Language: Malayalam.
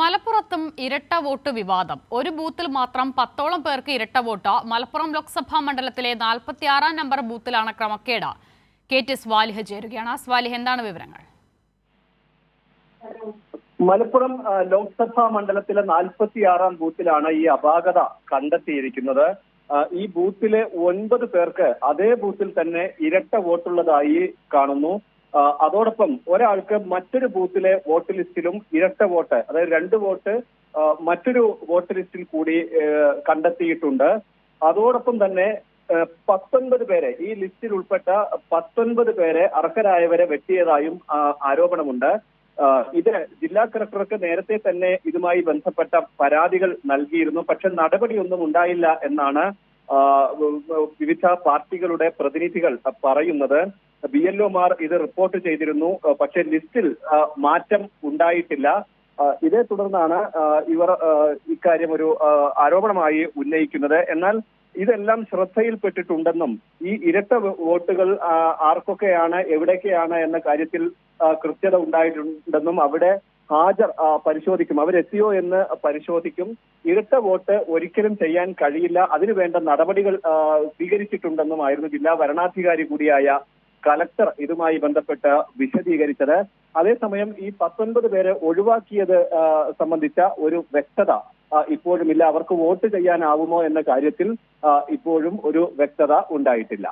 മലപ്പുറത്തും ഇരട്ട വോട്ട് വിവാദം. ഒരു ബൂത്തിൽ മാത്രം പത്തോളം പേർക്ക് ഇരട്ട വോട്ട്. മലപ്പുറം ലോക്സഭാ മണ്ഡലത്തിലെ നാൽപ്പത്തിയാറാം നമ്പർ ബൂത്തിലാണ് ക്രമക്കേട്. കെ ടി സ്വാലിഹ് ചേരുകയാണ്. സ്വാലിഹ് എന്താണ് വിവരങ്ങൾ? മലപ്പുറം ലോക്സഭാ മണ്ഡലത്തിലെ നാൽപ്പത്തിയാറാം ബൂത്തിലാണ് ഈ അപാകത കണ്ടെത്തിയിരിക്കുന്നത്. ഈ ബൂത്തിലെ ഒൻപത് പേർക്ക് അതേ ബൂത്തിൽ തന്നെ ഇരട്ട വോട്ടുള്ളതായി കാണുന്നു. അതോടൊപ്പം ഒരാൾക്ക് മറ്റൊരു ബൂത്തിലെ വോട്ട് ലിസ്റ്റിലും ഇരട്ട വോട്ട് അതായത് രണ്ട് വോട്ട് മറ്റൊരു വോട്ട് ലിസ്റ്റിൽ കൂടി കണ്ടെത്തിയിട്ടുണ്ട്. അതോടൊപ്പം തന്നെ പത്തൊൻപത് പേരെ ഈ ലിസ്റ്റിൽ ഉൾപ്പെട്ട പത്തൊൻപത് പേരെ അർഹരായവരെ വെട്ടിയതായും ആരോപണമുണ്ട്. ഇത് ജില്ലാ കളക്ടർക്ക് നേരത്തെ തന്നെ ഇതുമായി ബന്ധപ്പെട്ട പരാതികൾ നൽകിയിരുന്നു. പക്ഷെ നടപടിയൊന്നും ഉണ്ടായില്ല എന്നാണ് വിവിധ പാർട്ടികളുടെ പ്രതിനിധികൾ പറയുന്നത് ബി എൽ ഒമാർ ഇത് റിപ്പോർട്ട് ചെയ്തിരുന്നു. പക്ഷെ ലിസ്റ്റിൽ മാറ്റം ഉണ്ടായിട്ടില്ല. ഇതേ തുടർന്നാണ് ഇവർ ഇക്കാര്യം ഒരു ആരോപണമായി ഉന്നയിക്കുന്നത്. എന്നാൽ ഇതെല്ലാം ശ്രദ്ധയിൽപ്പെട്ടിട്ടുണ്ടെന്നും ഈ ഇരട്ട വോട്ടുകൾ ആർക്കൊക്കെയാണ് എവിടേക്കെയാണ് എന്ന കാര്യത്തിൽ കൃത്യത ഉണ്ടായിട്ടുണ്ടെന്നും അവിടെ ഹാജർ പരിശോധിക്കും. അവരെത്തിയോ എന്ന് പരിശോധിക്കും. ഇരട്ട വോട്ട് ഒരിക്കലും ചെയ്യാൻ കഴിയില്ല. അതിനു വേണ്ട നടപടികൾ സ്വീകരിച്ചിട്ടുണ്ടെന്നും സ്വീകരിച്ചിട്ടുണ്ടെന്നുമായിരുന്നു ജില്ലാ ഭരണാധികാരി കൂടിയായ കലക്ടർ ഇതുമായി ബന്ധപ്പെട്ട് വിശദീകരിച്ചത്. അതേസമയം ഈ പത്തൊൻപത് പേരെ ഒഴിവാക്കിയത് സംബന്ധിച്ച ഒരു വ്യക്തത ഇപ്പോഴും ഇപ്പോഴുമില്ല. അവർക്ക് വോട്ട് ചെയ്യാനാവുമോ എന്ന കാര്യത്തിൽ ഇപ്പോഴും ഒരു വ്യക്തത ഉണ്ടായിട്ടില്ല.